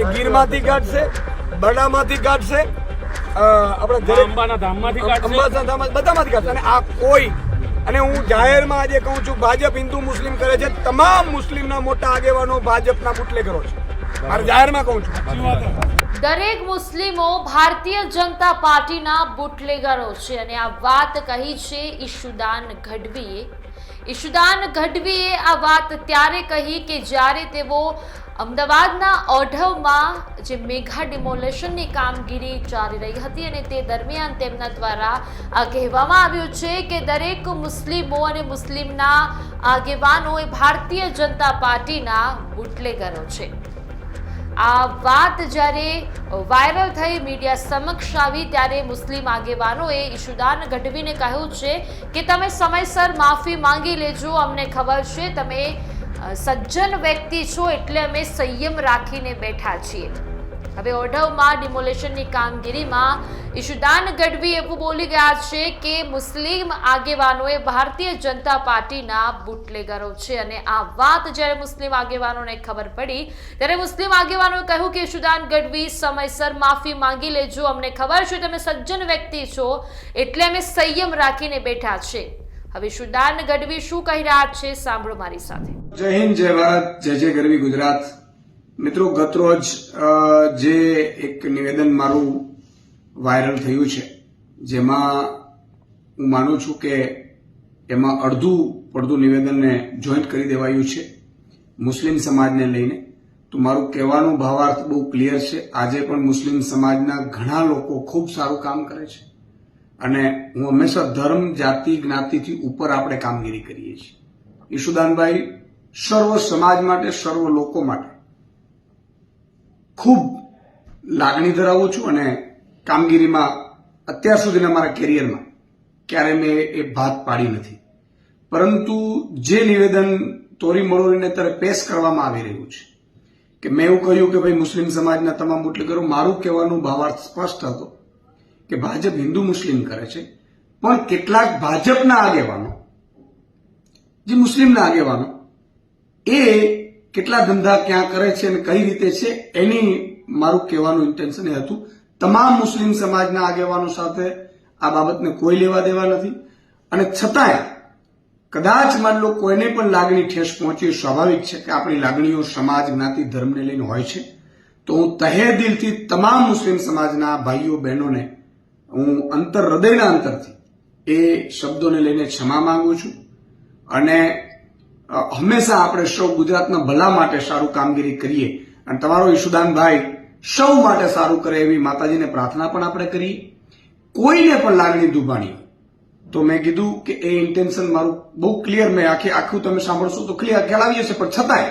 એ ગીરમાંથી કાઢશે બરડામાંથી કાઢશે આપણા દરેક અંબાના ધામમાંથી અંબાના ધામ બધામાંથી કાઢશે. અને આ કોઈ અને હું જાહેરમાં આજે કહું છું ભાજપ હિન્દુ મુસ્લિમ કરે છે તમામ મુસ્લિમના મોટા આગેવાનો ભાજપના બુટલેગરો છે. મારે જાહેરમાં કહું છું. દરેક મુસ્લિમો ભારતીય જનતા પાર્ટીના બુટલેગરો છે. અને આ વાત કહી છે ઈશુદાન ગઢવીએ. ઈશુદાન ગઢવીએ આ વાત ત્યારે કહી કે જ્યારે તેઓ અમદાવાદના ઓઢવમાં જે મેઘા ડિમોલેશનની કામગીરી ચાલી રહી હતી અને તે દરમિયાન તેમના દ્વારા આ કહેવામાં આવ્યું છે કે દરેક મુસ્લિમો અને મુસ્લિમના આગેવાનો એ ભારતીય જનતા પાર્ટીના બુટલેગરો છે. આ વાત જ્યારે વાયરલ થઈ મીડિયા સમક્ષ આવી ત્યારે મુસ્લિમ આગેવાનોએ ઈશુદાન ગઢવીને કહ્યું છે કે તમે સમયસર માફી માંગી લેજો, અમને ખબર છે, તમે સજ્જન વ્યક્તિ છો એટલે અમે સંયમ રાખીને બેઠા છીએ. હવે ઓઢવમાં, ડિમોલેશનની કામગીરીમાં ઈશુદાન ગઢવી એવું બોલી ગયા છે કે મુસ્લિમ આગેવાનોએ ભારતીય જનતા પાર્ટીના બુટલેગરો છે. અને આ વાત જ્યારે મુસ્લિમ આગેવાનોને ખબર પડી, ત્યારે મુસ્લિમ આગેવાનોએ કહ્યું કે ઈશુદાન ગઢવી, સમયસર માફી માંગી લેજો. અમને ખબર છે તમે સજ્જન વ્યક્તિ છો એટલે અમે સંયમ રાખીને બેઠા છે. હવે સુદાન ગઢવી શું કહી રહ્યા છે સાંભળો મારી સાથે. જય હિન્દ, જય ભારત, જય જય ગરવી ગુજરાત. મિત્રો ગતરોજ જે એક નિવેદન મારું વાયરલ થયું છે, જેમાં હું માનું છું કે એમાં અડધું પડધું નિવેદનને જોઈન્ટ કરી દેવાયું છે, મુસ્લિમ સમાજને લઈને. તો મારું કહેવાનું ભાવાર્થ બહુ ક્લિયર છે. આજે પણ મુસ્લિમ સમાજના ઘણા લોકો ખૂબ સારું કામ કરે છે. અને હું હંમેશા ધર્મ, જાતિ, જ્ઞાતિથી ઉપર આપણે કામગીરી કરીએ છીએ. ઈશુદાનભાઈ સર્વ સમાજ માટે, સર્વ લોકો માટે ખૂબ લાગણી ધરાવું છું અને કામગીરીમાં અત્યાર સુધીના મારા કેરિયરમાં ક્યારે મેં એ ભાત પાડી નથી. પરંતુ જે નિવેદન તોરી મરોડીને અત્યારે પેશ કરવામાં આવી રહ્યું છે કે મેં એવું કહ્યું કે ભાઈ મુસ્લિમ સમાજના તમામ બુટલેગરો મારું કહેવાનું ભાવાર્થ સ્પષ્ટ હતો. કે ભાજપ હિન્દુ મુસ્લિમ કરે છે. પણ કેટલાક ભાજપના આગેવાનો, જે મુસ્લિમના આગેવાનો, એ કેટલા ધંધા ક્યાં કરે છે અને કઈ રીતે છે, એની મારું કહેવાનું ઇન્ટેન્શન એ હતું. તમામ મુસ્લિમ સમાજના આગેવાનો સાથે આ બાબતને કોઈ લેવા દેવા નથી. અને છતાંય, કદાચ માન લો કોઈને પણ લાગણી ઠેસ પહોંચી સ્વાભાવિક છે કે આપણી લાગણીઓ સમાજ, જ્ઞાતિ, ધર્મને લઈને હોય છે. તો હું તહે દિલથી તમામ મુસ્લિમ સમાજના ભાઈઓ, બહેનોને હું અંતર હૃદયના અંતરથી એ શબ્દોને લઈને ક્ષમા માંગુ છું અને હંમેશા આપણે સૌ ગુજરાતના ભલા માટે સારું કામગીરી કરીએ અને તમારો ઈશુદાનભાઈ સૌ માટે સારું કરે એવી માતાજીને પ્રાર્થના પણ આપણે કરીએ. કોઈને પણ લાગણી દુભાણી તો મેં કીધું કે એ ઇન્ટેન્શન મારું બહુ ક્લિયર મેં આખી, આખું તમે સાંભળશો તો ક્લિયર ખ્યાલ આવી જશે. પણ છતાંય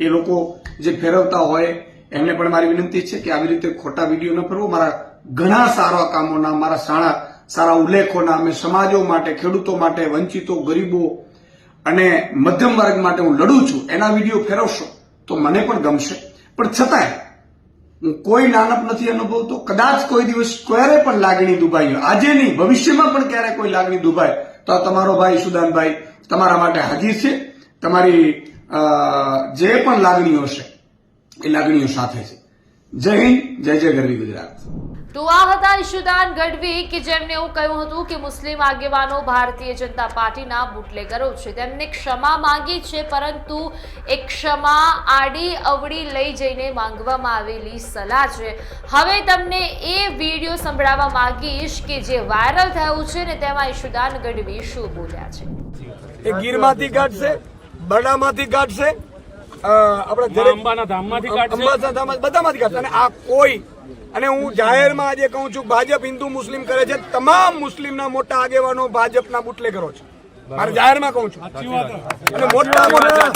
એ લોકો જે ફેરવતા હોય એમને પણ મારી વિનંતી છે કે આવી રીતે ખોટા વીડિયો ન ફરવો. મારા ઘણા સારા કામોના, મારા સારા સારા ઉલ્લેખોના, અમે સમાજો માટે, ખેડૂતો માટે, વંચિતો, ગરીબો અને મધ્યમ વર્ગ માટે હું લડું છું, એના વીડિયો ફેરવશો તો મને પણ ગમશે. પણ છતાંય, હું કોઈ નાનપ નથી અનુભવતો, કદાચ કોઈ દિવસ ક્યારે પણ લાગણી દુભાઈ આજે નહીં, ભવિષ્યમાં પણ ક્યારે કોઈ લાગણી દુભાય. તો આ તમારો ભાઈ સુદાનભાઈ તમારા માટે હાજર છે. તમારી જે પણ લાગણીઓ છે એ લાગણીઓ સાથે છે. જય હિન્દ, જય જય ગરવી ગુજરાત. તો આ હતા ઈશુદાન ગઢવી કે જેમને એવું કહ્યું હતું કે મુસ્લિમ આગેવાનો ભારતીય જનતા પાર્ટીના બુટલેગરો છે. તેમને ક્ષમા માંગી છે પરંતુ એ ક્ષમા આડી અવડી લઈ જઈને માંગવામાં આવેલી સલાહ છે. હવે તમને એ વીડિયો સંભળાવવા માંગીશ કે જે વાયરલ થયું છે ને તેમાં ઈશુદાન ગઢવી શું બોલ્યા છે? એ ગીરમાંથી કાઢશે બરડામાંથી કાઢશે આપણે અંબાના ધામમાંથી કાઢશે. અંબાના ધામમાંથી બધામાંથી કાઢશે. અને આ કોઈ અને હું જાહેરમાં આજે કહું છું ભાજપ હિન્દુ મુસ્લિમ કરે છે. તમામ મુસ્લિમના મોટા આગેવાનો ભાજપના બુટલેગરો છે. મારે જાહેરમાં કહું છું. અને મોટા મોટા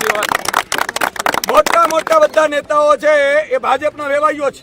મોટા મોટા બધા નેતાઓ છે એ ભાજપના વેવાઈઓ છે.